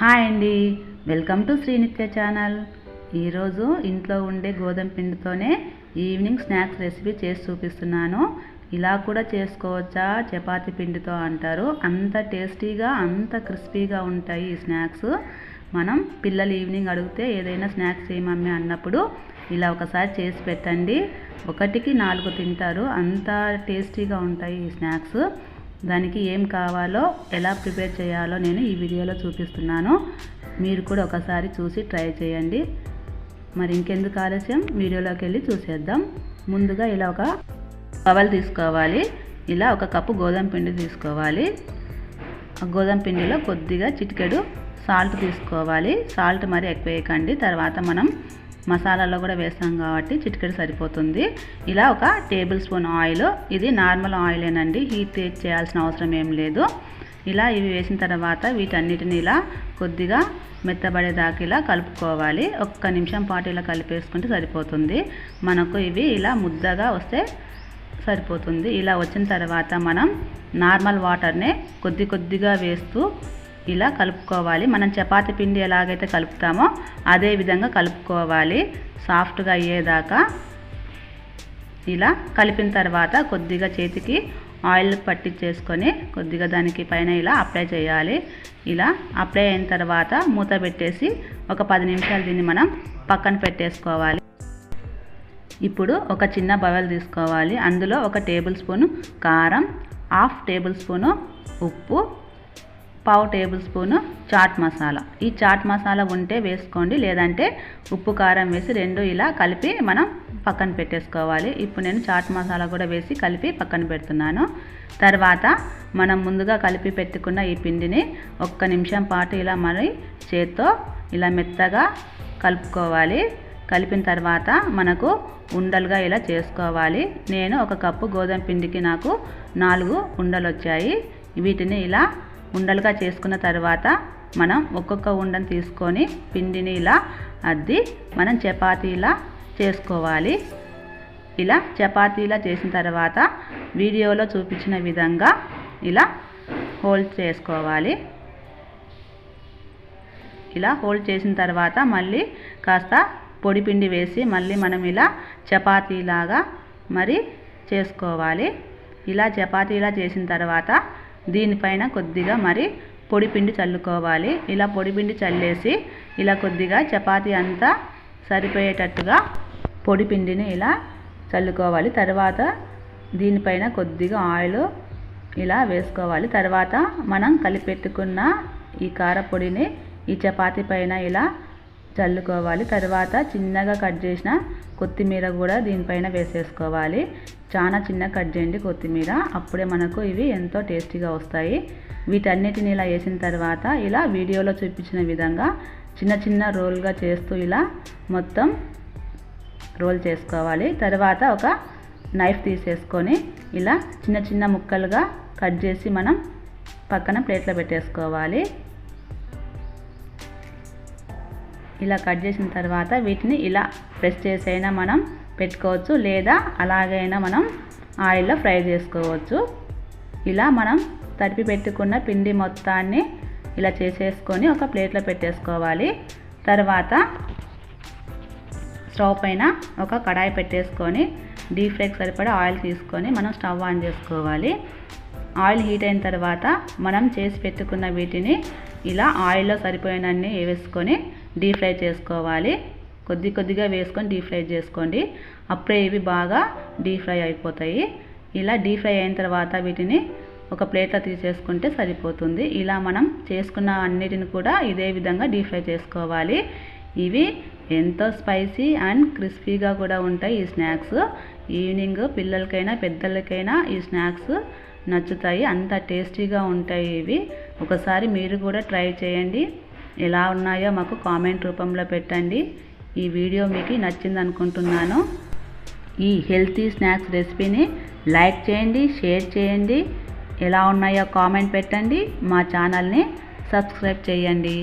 Hi అండి. Welcome to Srinitya channel. ఈరోజు ఇంట్లో ఉండే గోధుమ పిండితోనే ఈవినింగ్ స్నాక్స్ రెసిపీ చేసి చూపిస్తున్నాను. ఇలా కూడా చేసుకోవచ్చా? చపాతీ పిండితో అంటారు. అంత టేస్టీగా అంత క్రిస్పీగా ఉంటాయి ఈ స్నాక్స్. మనం పిల్లలు ఈవినింగ్ అడిగితే ఏదైనా స్నాక్స్ చేయమమ్మి అన్నప్పుడు ఇలా ఒకసారి చేసి పెట్టండి. ఒకటికి నాలుగు తింటారు. అంత టేస్టీగా ఉంటాయి ఈ స్నాక్స్. దానికి ఏం కావాలో ఎలా ప్రిపేర్ చేయాలో నేను ఈ వీడియోలో చూపిస్తున్నాను. మీరు కూడా ఒకసారి చూసి ట్రై చేయండి. మరి ఇంకెందుకు ఆలస్యం? వీడియోలోకి వెళ్ళి చూసేద్దాం. ముందుగా ఇలా ఒక పవల్ తీసుకోవాలి. ఇలా ఒక కప్పు గోధుమ పిండి తీసుకోవాలి. ఆ గోధుమ పిండిలో కొద్దిగా చిటికెడు సాల్ట్ తీసుకోవాలి. సాల్ట్ మరి ఎక్కువ వేయకండి. తర్వాత మనం మసాలాలో కూడా వేస్తాం కాబట్టి చిటికెడు సరిపోతుంది. ఇలా ఒక టేబుల్ స్పూన్ ఆయిల్ ఇది నార్మల్ ఆయిలేనండి హీట్ చేయాల్సిన అవసరం ఏం లేదు. ఇలా ఇవి వేసిన తర్వాత వీటన్నిటిని ఇలా కొద్దిగా మెత్తబడేదాకా ఇలా కలుపుకోవాలి. ఒక్క నిమిషం పాటు ఇలా కలిపేసుకుంటే సరిపోతుంది. మనకు ఇవి ఇలా ముద్దగా వస్తే సరిపోతుంది. ఇలా వచ్చిన తర్వాత మనం నార్మల్ వాటర్నే కొద్ది కొద్దిగా వేస్తూ ఇలా కలుపుకోవాలి. మనం చపాతి పిండి ఎలాగైతే కలుపుతామో అదే విధంగా కలుపుకోవాలి. సాఫ్ట్గా అయ్యేదాకా ఇలా కలిపిన తర్వాత కొద్దిగా చేతికి ఆయిల్ పట్టించేసుకొని కొద్దిగా దానికి పైన ఇలా అప్లై చేయాలి. ఇలా అప్లై అయిన తర్వాత మూత పెట్టేసి ఒక పది నిమిషాలు దీన్ని మనం పక్కన పెట్టేసుకోవాలి. ఇప్పుడు ఒక చిన్న బవల్ తీసుకోవాలి. అందులో ఒక టేబుల్ స్పూను కారం హాఫ్ టేబుల్ స్పూను ఉప్పు పావు టేబుల్ స్పూను చాట్ మసాలా. ఈ చాట్ మసాలా ఉంటే వేసుకోండి లేదంటే ఉప్పు కారం వేసి రెండు ఇలా కలిపి మనం పక్కన పెట్టేసుకోవాలి. ఇప్పుడు నేను చాట్ మసాలా కూడా వేసి కలిపి పక్కన పెడుతున్నాను. తర్వాత మనం ముందుగా కలిపి పెట్టుకున్న ఈ పిండిని ఒక్క నిమిషం పాటు ఇలా మరి చేత్తో ఇలా మెత్తగా కలుపుకోవాలి. కలిపిన తర్వాత మనకు ఉండలుగా ఇలా చేసుకోవాలి. నేను ఒక కప్పు గోధుమ పిండికి నాకు నాలుగు ఉండలు వచ్చాయి వీటిని ఇలా ఉండలుగా చేసుకున్న తర్వాత మనం ఒక్కొక్క ఉండను తీసుకొని పిండిని ఇలా అద్ది మనం చపాతీలా చేసుకోవాలి. ఇలా చపాతీలా చేసిన తర్వాత వీడియోలో చూపించిన విధంగా ఇలా హోల్డ్ చేసుకోవాలి. ఇలా హోల్డ్ చేసిన తర్వాత మళ్ళీ కాస్త పొడి పిండి వేసి మళ్ళీ మనం ఇలా చపాతీలాగా మరి చేసుకోవాలి. ఇలా చపాతీలా చేసిన తర్వాత దీనిపైన కొద్దిగా మరి పొడిపిండి చల్లుకోవాలి. ఇలా పొడిపిండి చల్లేసి ఇలా కొద్దిగా చపాతీ అంతా సరిపోయేటట్టుగా పొడిపిండిని ఇలా చల్లుకోవాలి. తర్వాత దీనిపైన కొద్దిగా ఆయిల్ ఇలా వేసుకోవాలి. తర్వాత మనం కలిపెట్టుకున్న ఈ కారపొడిని ఈ చపాతీ పైన ఇలా చల్లుకోవాలి. తర్వాత చిన్నగా కట్ చేసిన కొత్తిమీర కూడా దీనిపైన వేసేసుకోవాలి. చాలా చిన్న కట్ చేయండి కొత్తిమీర. అప్పుడే మనకు ఇవి ఎంతో టేస్టీగా వస్తాయి. వీటన్నిటిని ఇలా వేసిన తర్వాత ఇలా వీడియోలో చూపించిన విధంగా చిన్న చిన్న రోల్గా చేస్తూ ఇలా మొత్తం రోల్ చేసుకోవాలి. తర్వాత ఒక నైఫ్ తీసేసుకొని ఇలా చిన్న చిన్న ముక్కలుగా కట్ చేసి మనం పక్కన ప్లేట్లో పెట్టేసుకోవాలి. ఇలా కట్ చేసిన తర్వాత వీటిని ఇలా ప్రెస్ చేసైనా మనం పెట్టుకోవచ్చు లేదా అలాగైనా మనం ఆయిల్లో ఫ్రై చేసుకోవచ్చు. ఇలా మనం తడిపి పెట్టుకున్న పిండి మొత్తాన్ని ఇలా చేసేసుకొని ఒక ప్లేట్లో పెట్టేసుకోవాలి. తర్వాత స్టవ్ పైన ఒక కడాయి పెట్టేసుకొని డీప్ ఫ్రైకి సరిపడా ఆయిల్ తీసుకొని మనం స్టవ్ ఆన్ చేసుకోవాలి. ఆయిల్ హీట్ అయిన తర్వాత మనం చేసి పెట్టుకున్న వీటిని ఇలా ఆయిల్లో సరిపోయినన్ని వేసుకొని డీప్ ఫ్రై చేసుకోవాలి. కొద్ది కొద్దిగా వేసుకొని డీప్ ఫ్రై చేసుకోండి. అప్పుడే ఇవి బాగా డీప్ ఫ్రై అయిపోతాయి. ఇలా డీప్ ఫ్రై అయిన తర్వాత వీటిని ఒక ప్లేట్లో తీసేసుకుంటే సరిపోతుంది. ఇలా మనం చేసుకున్న అన్నిటిని కూడా ఇదే విధంగా డీప్ ఫ్రై చేసుకోవాలి. ఇవి ఎంతో స్పైసీ అండ్ క్రిస్పీగా కూడా ఉంటాయి ఈ స్నాక్స్. ఈవినింగ్ పిల్లలకైనా పెద్దలకైనా ఈ స్నాక్స్ నచ్చుతాయి. అంత టేస్టీగా ఉంటాయి ఇవి. ఒకసారి మీరు కూడా ట్రై చేయండి. ఎలా ఉన్నాయో మాకు కామెంట్ రూపంలో పెట్టండి. ఈ వీడియో మీకు నచ్చింది అనుకుంటున్నాను. ఈ హెల్తీ స్నాక్స్ రెసిపీని లైక్ చేయండి షేర్ చేయండి. ఎలా ఉన్నాయో కామెంట్ పెట్టండి. మా ఛానల్ని సబ్స్క్రైబ్ చేయండి.